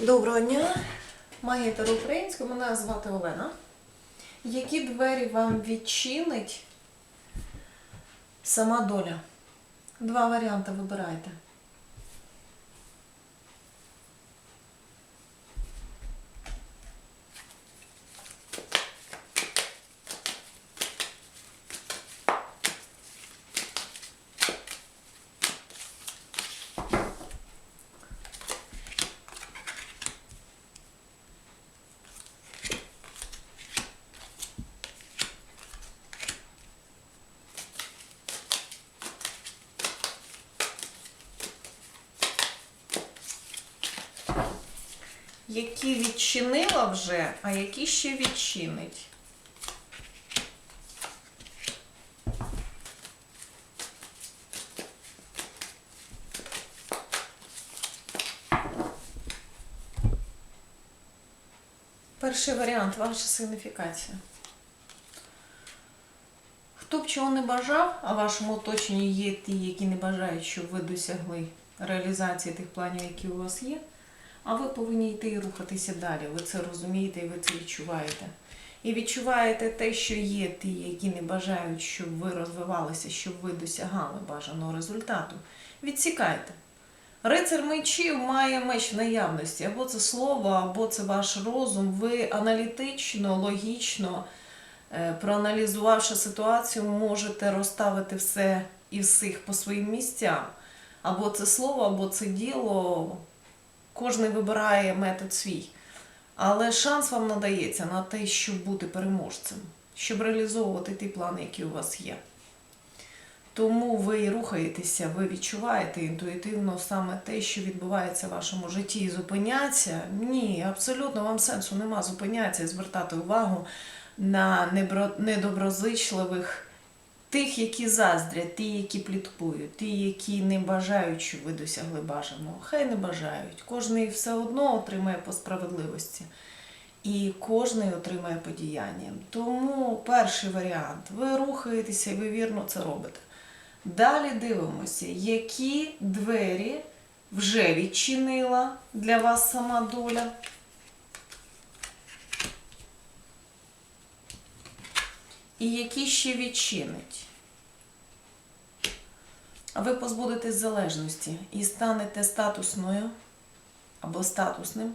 Доброго дня, магітер українською, мене звати Олена. Які двері вам відчинить сама доля? Два варіанти вибирайте. Які відчинила вже, а які ще відчинить? Перший варіант ваша сигніфікація. Хто б чого не бажав, а в вашому оточенні є ті, які не бажають, щоб ви досягли реалізації тих планів, які у вас є, а ви повинні йти і рухатися далі. Ви це розумієте і ви це відчуваєте. І відчуваєте те, що є ті, які не бажають, щоб ви розвивалися, щоб ви досягали бажаного результату. Відсікайте. Рицар мечів має меч в наявності, або це слово, або це ваш розум. Ви аналітично, логічно, е, проаналізувавши ситуацію, можете розставити все і всіх по своїм місцям. Або це слово, або це діло. Кожен вибирає метод свій. Але шанс вам надається на те, щоб бути переможцем, щоб реалізовувати ті плани, які у вас є. Тому ви рухаєтеся, ви відчуваєте інтуїтивно саме те, що відбувається в вашому житті, і зупинятися. Ні, абсолютно вам сенсу нема зупинятися і звертати увагу на недоброзичливих тих, які заздрять, ті, які пліткують, ті, які не бажають, щоб ви досягли бажаного. Хай не бажають. Кожний все одно отримає по справедливості. І кожний отримає подіяння. Тому перший варіант. Ви рухаєтеся і ви вірно це робите. Далі дивимося, які двері вже відчинила для вас сама доля. І які ще відчинить. Ви позбудетесь залежності і станете статусною або статусним,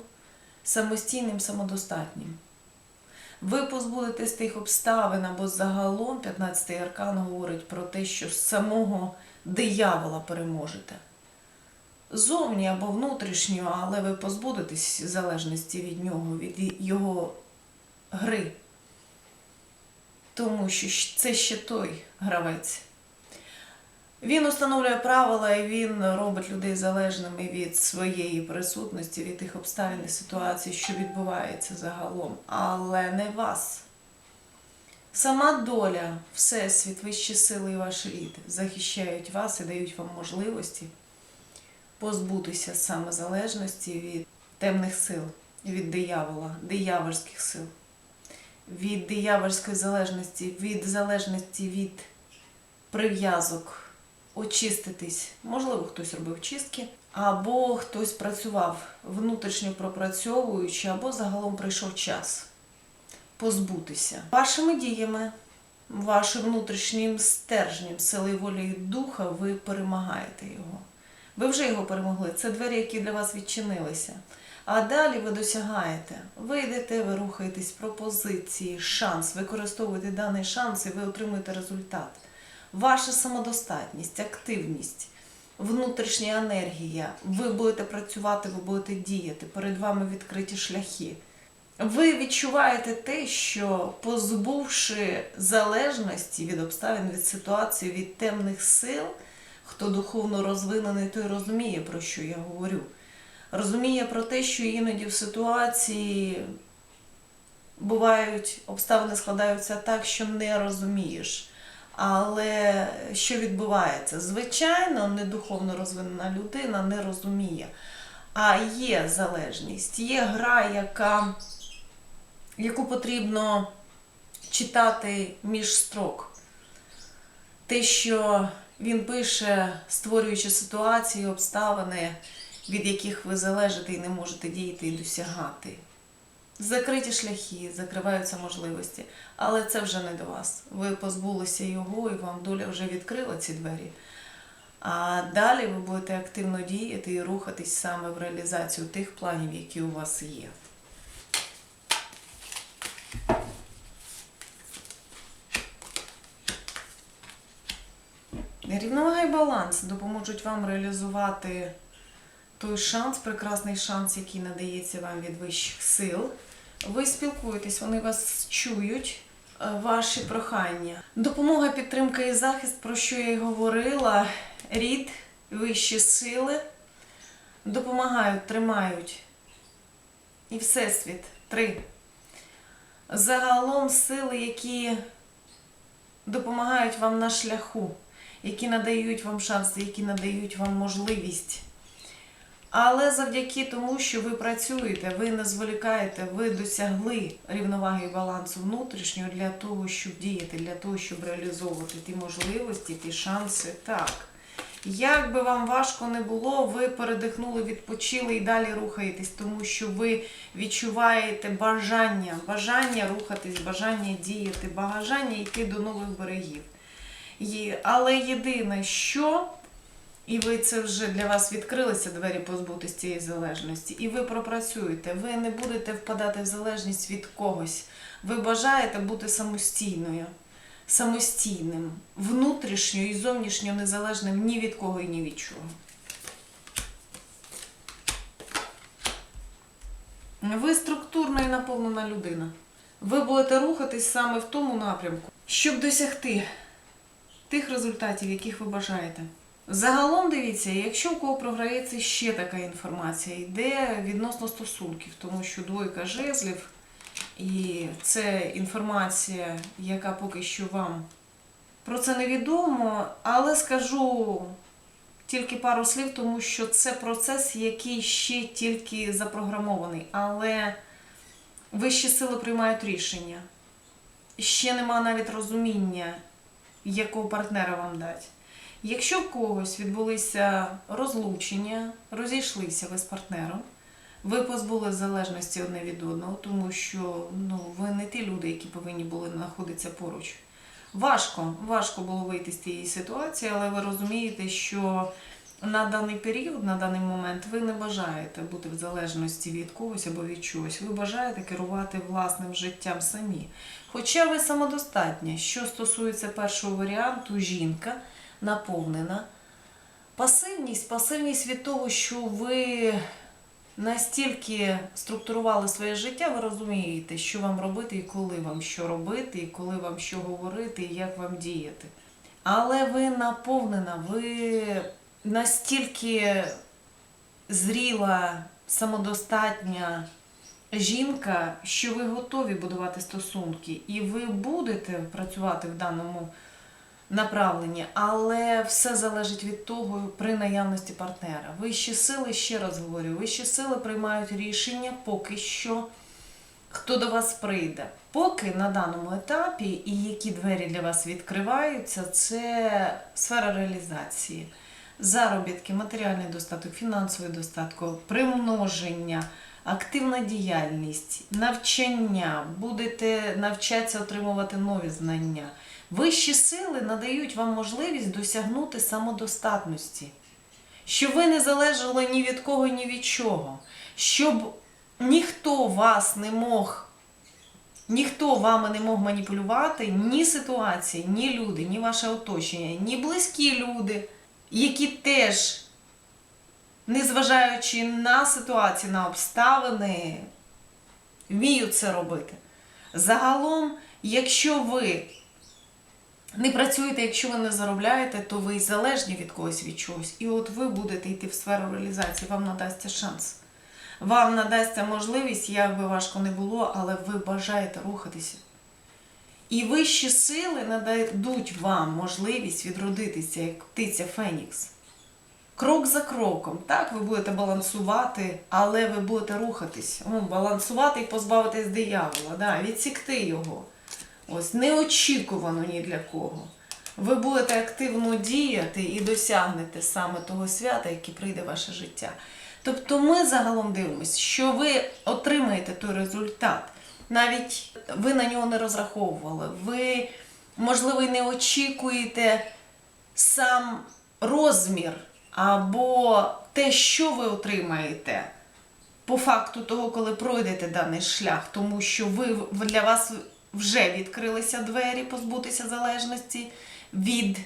самостійним, самодостатнім. Ви позбудетесь тих обставин або загалом 15-й аркан говорить про те, що самого диявола переможете. Зовні або внутрішньо, але ви позбудетесь залежності від нього, від його гри. Тому що це ще той гравець. Він установлює правила і він робить людей залежними від своєї присутності, від тих обставин і ситуацій, що відбувається загалом, але не вас. Сама доля, всесвіт, вищі сили і ваш рід захищають вас і дають вам можливості позбутися саме залежності від темних сил, від диявола, диявольських сил, від диявольської залежності, від залежності від прив'язок очиститись. Можливо, хтось робив чистки, або хтось працював внутрішньо пропрацьовуючи, або загалом прийшов час позбутися. Вашими діями, вашим внутрішнім стержнем, сили волі духа, ви перемагаєте його. Ви вже його перемогли. Це двері, які для вас відчинилися. А далі ви досягаєте, ви йдете, ви рухаєтесь пропозиції, шанс, використовуєте даний шанс і ви отримуєте результат ваша самодостатність, активність, внутрішня енергія. Ви будете працювати, ви будете діяти, перед вами відкриті шляхи. Ви відчуваєте те, що позбувши залежності від обставин, від ситуації, від темних сил, хто духовно розвинений, той розуміє, про що я говорю. Розуміє про те, що іноді в ситуації бувають обставини складаються так, що не розумієш. Але що відбувається? Звичайно, недуховно розвинена людина не розуміє. А є залежність, є гра, яка, яку потрібно читати між строк. Те, що він пише, створюючи ситуації, обставини, від яких ви залежите і не можете діяти і досягати. Закриті шляхи, закриваються можливості, але це вже не до вас. Ви позбулися його, і вам доля вже відкрила ці двері. А далі ви будете активно діяти і рухатись саме в реалізацію тих планів, які у вас є. Рівновага і баланс допоможуть вам реалізувати той шанс, прекрасний шанс, який надається вам від вищих сил. Ви спілкуєтесь, вони вас чують, е, ваші прохання. Допомога, підтримка і захист, про що я й говорила, рід, вищі сили допомагають, тримають. І Всесвіт. Три. Загалом сили, які допомагають вам на шляху, які надають вам шанси, які надають вам можливість. Але завдяки тому, що ви працюєте, ви не зволікаєте, ви досягли рівноваги і балансу внутрішнього для того, щоб діяти, для того, щоб реалізовувати ті можливості, ті шанси. Так. Як би вам важко не було, ви передихнули, відпочили і далі рухаєтесь, тому що ви відчуваєте бажання, бажання рухатись, бажання діяти, бажання йти до нових берегів. Але єдине, що і ви це вже для вас відкрилися двері позбутися цієї залежності, і ви пропрацюєте. Ви не будете впадати в залежність від когось. Ви бажаєте бути самостійною, самостійним, внутрішньо і зовнішньо незалежним ні від кого і ні від чого. Ви структурна і наповнена людина. Ви будете рухатись саме в тому напрямку, щоб досягти тих результатів, яких ви бажаєте. Загалом дивіться, якщо у кого програється ще така інформація, йде відносно стосунків, тому що двойка жезлів, і це інформація, яка поки що вам про це невідомо, але скажу тільки пару слів, тому що це процес, який ще тільки запрограмований, але вищі сили приймають рішення. Ще нема навіть розуміння, якого партнера вам дати. Якщо в когось відбулися розлучення, розійшлися ви з партнером, ви позбули залежності одне від одного, тому що ну, ви не ті люди, які повинні були знаходитися поруч. Важко, важко було вийти з тієї ситуації, але ви розумієте, що на даний період, на даний момент, ви не бажаєте бути в залежності від когось або від чогось. Ви бажаєте керувати власним життям самі. Хоча ви самодостатня. Що стосується першого варіанту, жінка наповнена. Пасивність, пасивність від того, що ви настільки структурували своє життя, ви розумієте, що вам робити і коли вам що робити, і коли вам що говорити, і як вам діяти. Але ви наповнена, ви настільки зріла, самодостатня жінка, що ви готові будувати стосунки, і ви будете працювати в даному направленні, але все залежить від того при наявності партнера. Вищі сили, ще раз говорю, вищі сили приймають рішення поки що, хто до вас прийде. Поки на даному етапі і які двері для вас відкриваються, це сфера реалізації. Заробітки, матеріальний достаток, фінансовий достаток, примноження, активна діяльність, навчання, будете навчатися отримувати нові знання. Вищі сили надають вам можливість досягнути самодостатності, щоб ви не залежали ні від кого, ні від чого, щоб ніхто вас не мог, ніхто вами не мог маніпулювати, ні ситуації, ні люди, ні ваше оточення, ні близькі люди, які теж, незважаючи на ситуації, на обставини, вміють це робити. Загалом, якщо ви не працюєте, якщо ви не заробляєте, то ви залежні від когось від чогось. І от ви будете йти в сферу реалізації, вам надасться шанс. Вам надасться можливість, як би важко не було, але ви бажаєте рухатися. І вищі сили нададуть вам можливість відродитися, як птиця Фенікс. Крок за кроком. Так, ви будете балансувати, але ви будете рухатись. Балансувати і позбавитись диявола, да, відсікти його. Ось неочікувано ні для кого. Ви будете активно діяти і досягнете саме того свята, яке прийде в ваше життя. Тобто ми загалом дивимося, що ви отримаєте той результат. Навіть ви на нього не розраховували. Ви, можливо, не очікуєте сам розмір або те, що ви отримаєте по факту того, коли пройдете даний шлях, тому що ви для вас вже відкрилися двері позбутися залежності від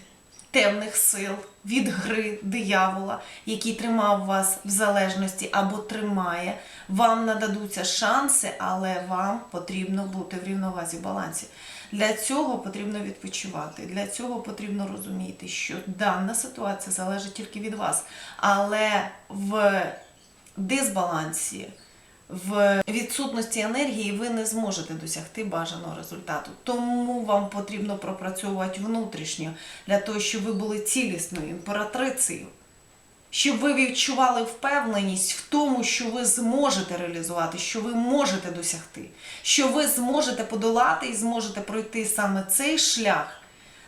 темних сил, від гри диявола, який тримав вас в залежності або тримає. Вам нададуться шанси, але вам потрібно бути в рівновазі балансі. Для цього потрібно відпочивати. Для цього потрібно розуміти, що дана ситуація залежить тільки від вас. Але в дисбалансі, в відсутності енергії ви не зможете досягти бажаного результату. Тому вам потрібно пропрацьовувати внутрішньо для того, щоб ви були цілісною імператрицею. Щоб ви відчували впевненість в тому, що ви зможете реалізувати, що ви можете досягти, що ви зможете подолати і зможете пройти саме цей шлях,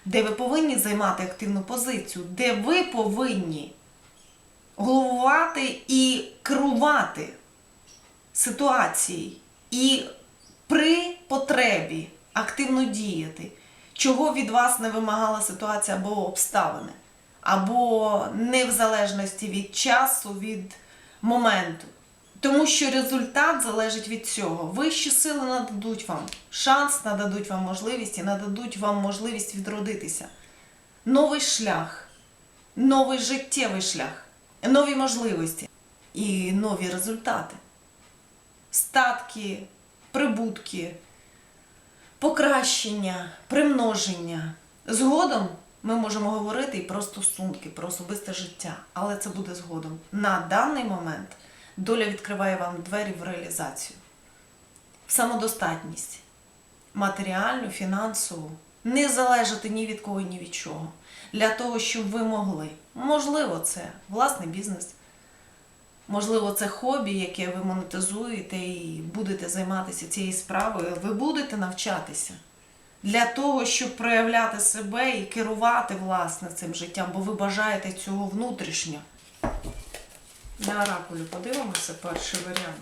де ви повинні займати активну позицію, де ви повинні головувати і керувати ситуацією і при потребі активно діяти, чого від вас не вимагала ситуація або обставини, або не в залежності від часу, від моменту. Тому що результат залежить від цього. Вищі сили нададуть вам шанс, нададуть вам можливість і нададуть вам можливість відродитися. Новий шлях, новий життєвий шлях, нові можливості і нові результати. Статки, прибутки, покращення, примноження. Згодом ми можемо говорити і про стосунки, про особисте життя, але це буде згодом. На даний момент доля відкриває вам двері в реалізацію, в самодостатність, матеріальну, фінансову, не залежати ні від кого, ні від чого. Для того, щоб ви могли. Можливо, це власний бізнес. Можливо, це хобі, яке ви монетизуєте і будете займатися цією справою. Ви будете навчатися для того, щоб проявляти себе і керувати власне цим життям, бо ви бажаєте цього внутрішньо. На оракулі подивимося перший варіант.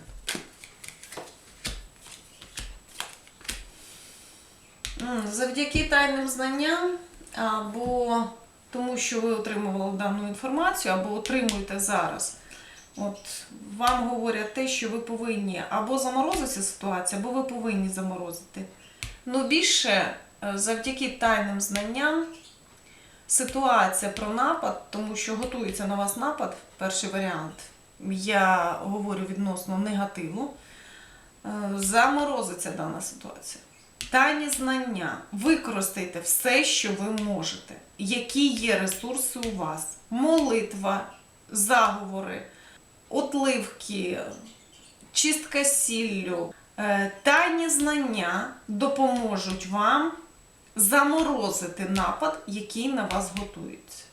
Завдяки тайним знанням або тому, що ви отримували дану інформацію, або отримуєте зараз. От вам говорять те, що ви повинні або заморозити ситуацію, або ви повинні заморозити. Ну, більше е, завдяки тайним знанням ситуація про напад, тому що готується на вас напад, перший варіант. Я говорю відносно негативу. е, Заморозиться дана ситуація. Тайні знання. Використайте все, що ви можете. Які є ресурси у вас? Молитва, заговори, отливки, чистка сіллю. Е, Тайні знання допоможуть вам заморозити напад, який на вас готується.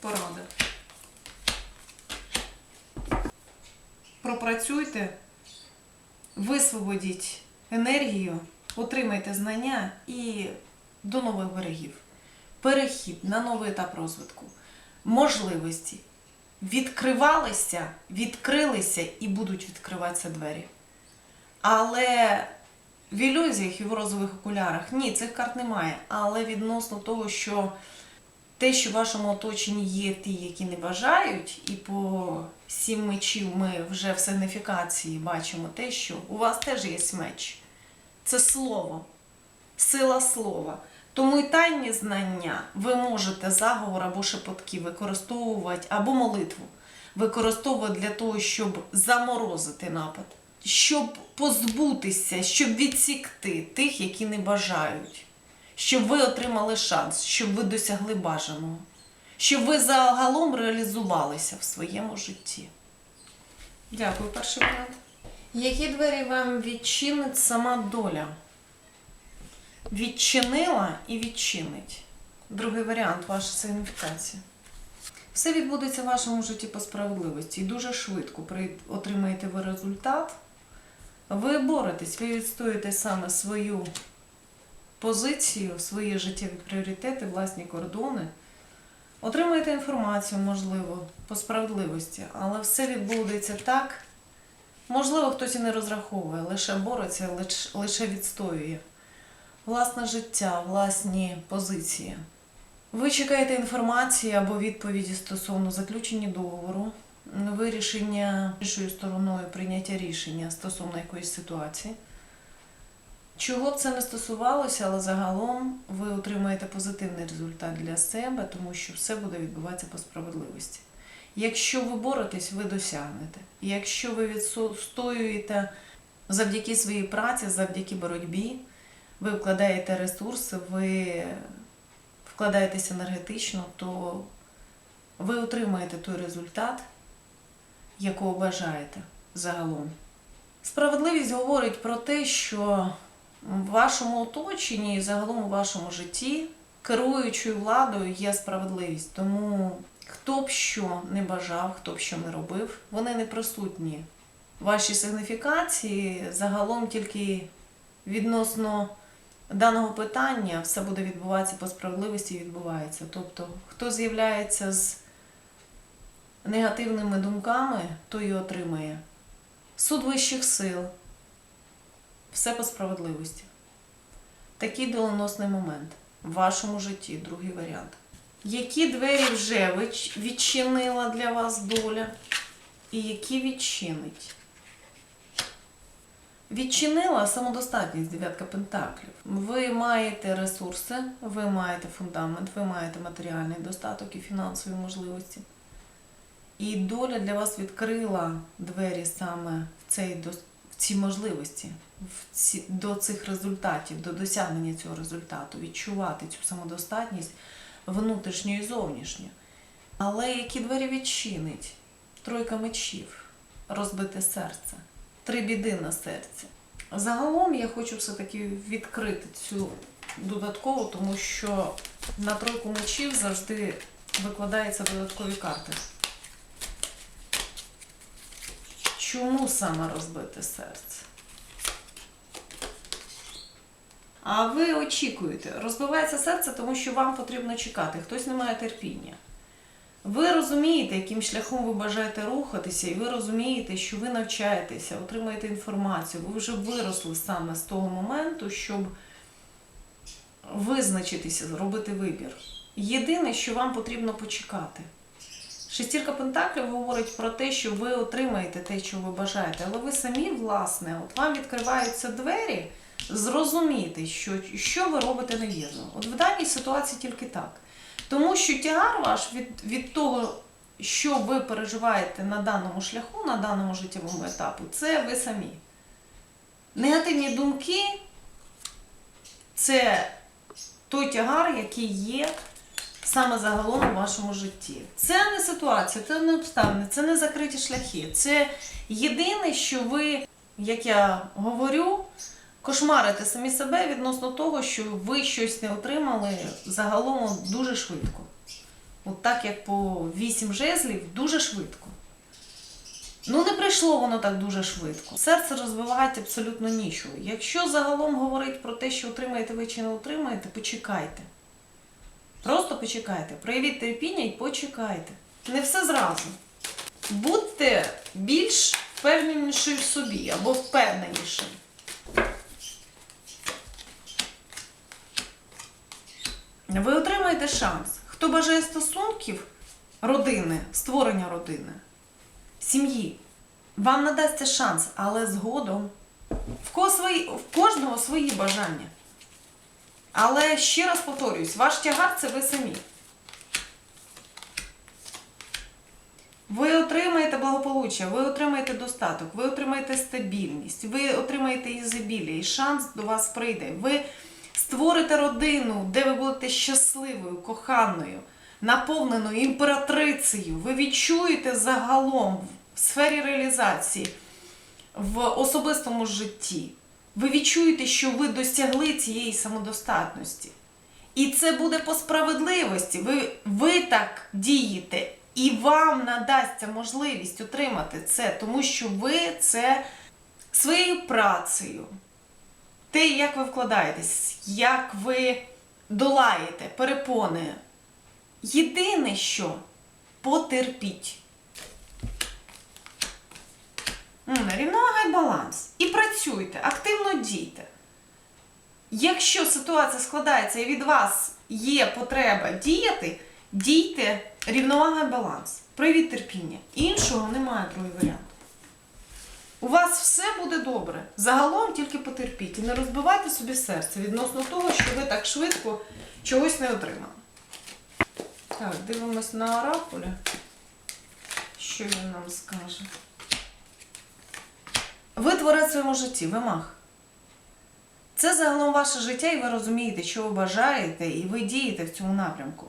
Порада. Пропрацюйте, висвободіть енергію, отримайте знання і до нових берегів. Перехід на новий етап розвитку. Можливості відкривалися, відкрилися і будуть відкриватися двері. Але в ілюзіях і в розових окулярах ні, цих карт немає. Але відносно того, що те, що в вашому оточенні є ті, які не бажають, і по сім мечів ми вже в сигніфікації бачимо те, що у вас теж є меч. Це слово, сила слова. Тому і тайні знання ви можете заговор або шепотки використовувати, або молитву використовувати для того, щоб заморозити напад, щоб позбутися, щоб відсікти тих, які не бажають, щоб ви отримали шанс, щоб ви досягли бажаного, щоб ви загалом реалізувалися в своєму житті. Дякую, перший варіант. Які двері вам відчинить сама доля? Відчинила і відчинить. Другий варіант ваша сигніфікація. Все відбудеться в вашому житті по справедливості і дуже швидко отримаєте ви результат. Ви боретесь, ви відстоюєте саме свою позицію, свої життєві пріоритети, власні кордони. Отримаєте інформацію, можливо, по справедливості, але все відбудеться так. Можливо, хтось і не розраховує, лише бореться, лише відстоює власне життя, власні позиції. Ви чекаєте інформації або відповіді стосовно заключення договору, вирішення іншою стороною прийняття рішення стосовно якоїсь ситуації. Чого б це не стосувалося, але загалом ви отримаєте позитивний результат для себе, тому що все буде відбуватися по справедливості. Якщо ви боретесь, ви досягнете. Якщо ви відстоюєте завдяки своїй праці, завдяки боротьбі, ви вкладаєте ресурси, ви вкладаєтесь енергетично, то ви отримаєте той результат, якого бажаєте загалом. Справедливість говорить про те, що в вашому оточенні і загалом у вашому житті керуючою владою є справедливість. Тому хто б що не бажав, хто б що не робив, вони не присутні. Ваші сигніфікації загалом тільки відносно даного питання все буде відбуватися по справедливості і відбувається. Тобто, хто з'являється з негативними думками, той і отримає. Суд вищих сил. Все по справедливості. Такий доленосний момент в вашому житті, другий варіант. Які двері вже відчинила для вас доля, і які відчинить? Відчинила самодостатність дев'ятка пентаклів. Ви маєте ресурси, ви маєте фундамент, ви маєте матеріальний достаток і фінансові можливості. І доля для вас відкрила двері саме в, цей, в ці можливості, в ці, до цих результатів, до досягнення цього результату, відчувати цю самодостатність внутрішню і зовнішню. Але які двері відчинить? Тройка мечів, розбите серце, три біди на серці. Загалом я хочу все-таки відкрити цю додаткову, тому що на тройку мечів завжди викладаються додаткові карти. Чому саме розбите серце? А ви очікуєте, розбивається серце, тому що вам потрібно чекати, хтось не має терпіння. Ви розумієте, яким шляхом ви бажаєте рухатися, і ви розумієте, що ви навчаєтеся, отримуєте інформацію, ви вже виросли саме з того моменту, щоб визначитися, зробити вибір. Єдине, що вам потрібно почекати. Шестірка Пентаклів говорить про те, що ви отримаєте те, що ви бажаєте, але ви самі, власне, от вам відкриваються двері, зрозуміти, що, що ви робите невірно. От в даній ситуації тільки так. Тому що тягар ваш від, від того, що ви переживаєте на даному шляху, на даному життєвому етапу, це ви самі. Негативні думки це той тягар, який є саме загалом у вашому житті. Це не ситуація, це не обставини, це не закриті шляхи. Це єдине, що ви, як я говорю, кошмарите самі себе відносно того, що ви щось не отримали загалом дуже швидко. От так як по 8 жезлів, дуже швидко. Ну, не прийшло воно так дуже швидко. Серце розбивається абсолютно нічого. Якщо загалом говорить про те, що отримаєте ви чи не отримаєте, почекайте. Просто почекайте. Проявіть терпіння і почекайте. Не все зразу. Будьте більш впевненіші в собі або впевненіші. Ви отримаєте шанс. Хто бажає стосунків родини, створення родини, сім'ї, вам надасться шанс, але згодом в, свої, в кожного свої бажання. Але ще раз повторююсь, ваш тягар це ви самі. Ви отримаєте благополуччя, ви отримаєте достаток, ви отримаєте стабільність, ви отримаєте ізобілля, і шанс до вас прийде. Ви створите родину, де ви будете щасливою, коханою, наповненою імператрицею. Ви відчуєте загалом в сфері реалізації, в особистому житті. Ви відчуєте, що ви досягли цієї самодостатності. І це буде по справедливості. Ви, ви так дієте, і вам надасться можливість отримати це, тому що ви це своєю працею, те, як ви вкладаєтесь, як ви долаєте перепони Єдине, що потерпіть. Рівновага і баланс. І працюйте, активно дійте. Якщо ситуація складається і від вас є потреба діяти, дійте рівновага і баланс. Проявіть терпіння. Іншого немає другий варіант. У вас все буде добре. Загалом тільки потерпіть і не розбивайте собі серце відносно того, що ви так швидко чогось не отримали. Так, дивимось на оракулі. Що він нам скаже? Ви творець в своєму житті, ви мах. Це загалом ваше життя, і ви розумієте, що ви бажаєте, і ви дієте в цьому напрямку.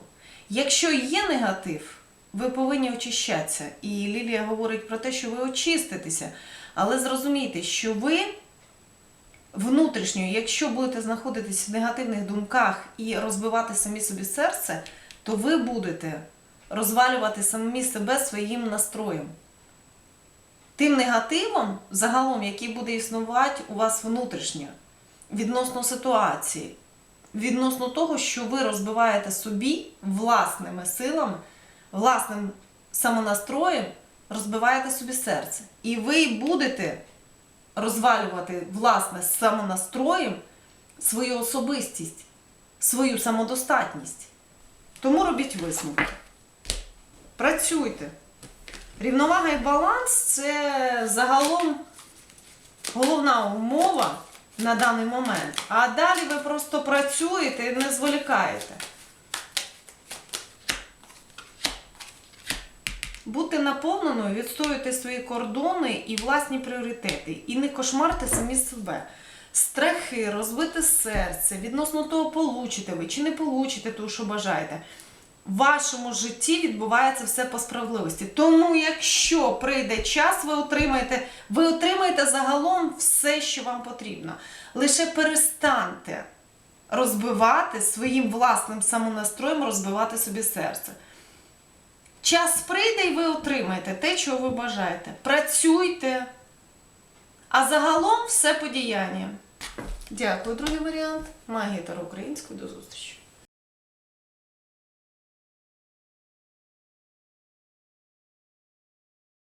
Якщо є негатив, ви повинні очищатися. І Лілія говорить про те, що ви очиститеся, але зрозумійте, що ви внутрішньо, якщо будете знаходитись в негативних думках і розбивати самі собі серце, то ви будете розвалювати самі себе своїм настроєм. Тим негативом, загалом, який буде існувати у вас внутрішньо, відносно ситуації, відносно того, що ви розбиваєте собі власними силами, власним самонастроєм, розбиваєте собі серце. І ви будете розвалювати власне самонастроєм свою особистість, свою самодостатність. Тому робіть висновки. Працюйте. Рівновага і баланс це загалом головна умова на даний момент. А далі ви просто працюєте і не зволікаєте. Будьте наповненою, відстоюйте свої кордони і власні пріоритети. І не кошмарте самі себе. Страхи, розбите серце, відносно того, получите ви чи не получите того, що бажаєте. В вашому житті відбувається все по справедливості. Тому, якщо прийде час, ви отримаєте, ви отримаєте загалом все, що вам потрібно. Лише перестаньте розбивати своїм власним самонастроєм, розбивати собі серце. Час прийде і ви отримаєте те, чого ви бажаєте. Працюйте. А загалом все подіяння. Дякую, другий варіант. Магія Таро українською. До зустрічі.